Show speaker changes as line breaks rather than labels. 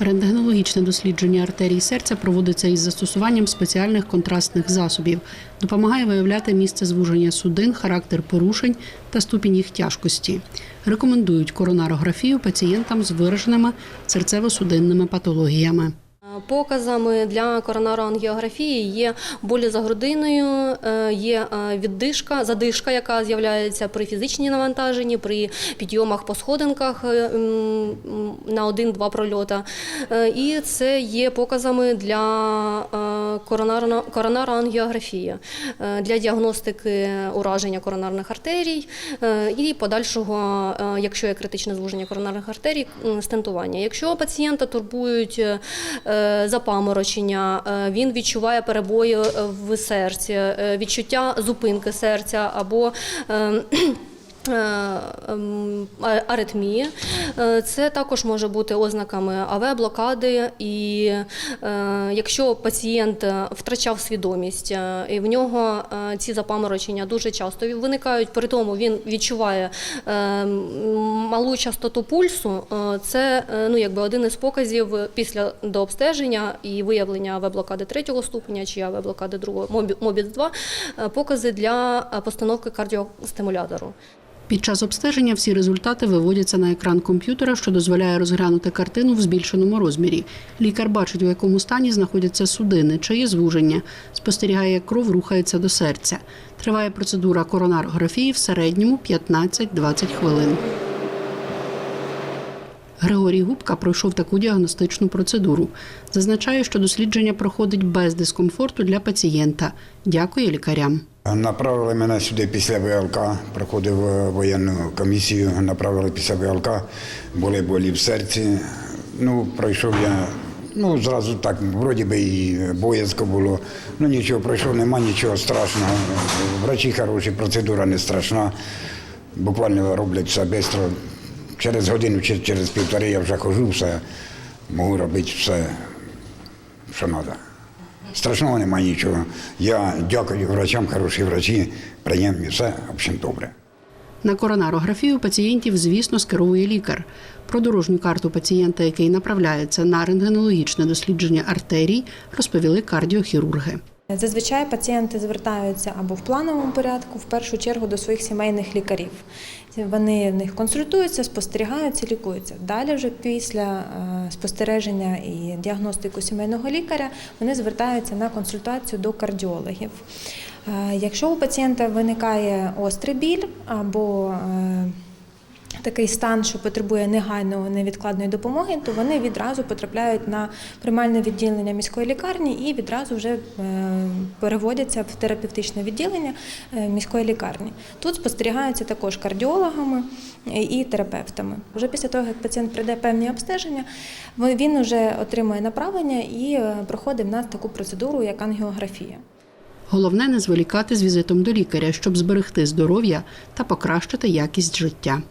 Рентгенологічне дослідження артерій серця проводиться із застосуванням спеціальних контрастних засобів. Допомагає виявляти місце звуження судин, характер порушень та ступінь їх тяжкості. Рекомендують коронарографію пацієнтам з вираженими серцево-судинними патологіями.
Показами для коронарангіографії є болі за грудиною, е, є е, віддишка, задишка, яка з'являється при фізичній навантаженні, при підйомах по сходинках е, на один-два прольота. І це є показами для е, коронарно- коронарангіографії, е, для діагностики ураження коронарних артерій е, і подальшого, е, якщо є критичне звуження коронарних артерій, стентування. Якщо пацієнта турбують запаморочення, він відчуває перебої в серці, відчуття зупинки серця або аритмії. Е, Це також може бути ознаками АВ-блокади, і е, якщо пацієнт е, втрачав свідомість, е, і в нього е, ці запаморочення дуже часто виникають, при тому він відчуває е, малу частоту пульсу, е, це е, ну, якби один із показів після дообстеження і виявлення АВ-блокади третього ступеня чи АВ-блокади другого, МОБІС-2, е, покази для е, постановки кардіостимулятору.
Під час обстеження всі результати виводяться на екран комп'ютера, що дозволяє розглянути картину в збільшеному розмірі. Лікар бачить, у якому стані знаходяться судини, чи є звуження, спостерігає, як кров рухається до серця. Триває процедура коронарографії в середньому 15-20 хвилин. Григорій Губка пройшов таку діагностичну процедуру. Зазначає, що дослідження проходить без дискомфорту для пацієнта. Дякує лікарям.
Направили мене сюди після ВЛК, проходив е, воєнну комісію, направили після ВЛК, були болі в серці. Ну, пройшов я, ну, зразу так, вроді би і боязко було. Ну нічого, пройшов, нема нічого страшного. Врачі хороші, процедура не страшна. Буквально роблять все швидко. Через годину чи через півтори я вже хожу, все, можу робити все, що треба. Страшного немає нічого. Я дякую врачам, хороші врачі, приємні, все, в общем, добре.
На коронарографію пацієнтів, звісно, скеровує лікар. Про дорожню карту пацієнта, який направляється на рентгенологічне дослідження артерій, розповіли кардіохірурги.
Зазвичай пацієнти звертаються або в плановому порядку, в першу чергу до своїх сімейних лікарів. Вони в них консультуються, спостерігаються, лікуються. Далі, вже після е, спостереження і діагностику сімейного лікаря, вони звертаються на консультацію до кардіологів. Е, Якщо у пацієнта виникає острий біль або е, такий стан, що потребує негайної невідкладної допомоги, то вони відразу потрапляють на приймальне відділення міської лікарні і відразу вже е, переводяться в терапевтичне відділення е, міської лікарні. Тут спостерігаються також кардіологами е, і терапевтами. Вже після того, як пацієнт пройде певні обстеження, він вже отримує направлення і проходить в нас таку процедуру, як ангіографія.
Головне не зволікати з візитом до лікаря, щоб зберегти здоров'я та покращити якість життя.